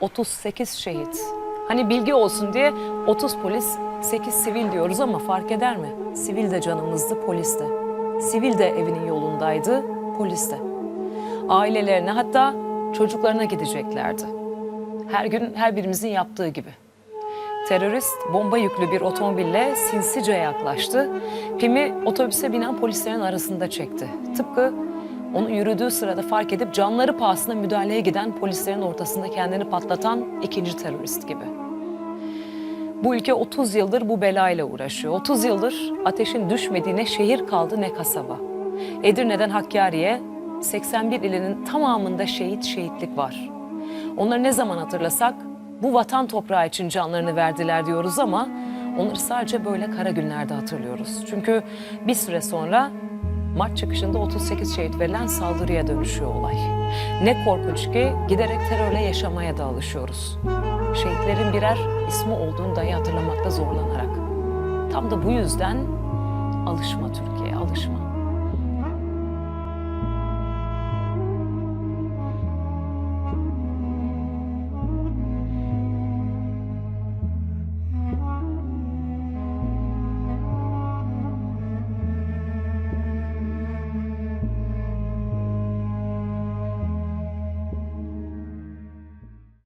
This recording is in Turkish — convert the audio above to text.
38 şehit. Hani bilgi olsun diye 30 polis, 8 sivil diyoruz ama fark eder mi? Sivil de canımızdı, polis de. Sivil de evinin yolundaydı, polis de. Ailelerine hatta çocuklarına gideceklerdi. Her gün her birimizin yaptığı gibi. Terörist bomba yüklü bir otomobille sinsice yaklaştı. Pimi otobüse binen polislerin arasında çekti. Tıpkı onu yürüdüğü sırada fark edip canları pahasına müdahaleye giden polislerin ortasında kendini patlatan ikinci terörist gibi. Bu ülke 30 yıldır bu belayla uğraşıyor. 30 yıldır ateşin düşmediği ne şehir kaldı ne kasaba. Edirne'den Hakkari'ye 81 ilinin tamamında şehit şehitlik var. Onları ne zaman hatırlasak bu vatan toprağı için canlarını verdiler diyoruz ama onları sadece böyle kara günlerde hatırlıyoruz. Çünkü bir süre sonra Mart çıkışında 38 şehit verilen saldırıya dönüşüyor olay. Ne korkunç ki giderek terörle yaşamaya da alışıyoruz. Şehitlerin birer ismi olduğunu dahi hatırlamakta zorlanarak. Tam da bu yüzden alışma Türkiye, alışma.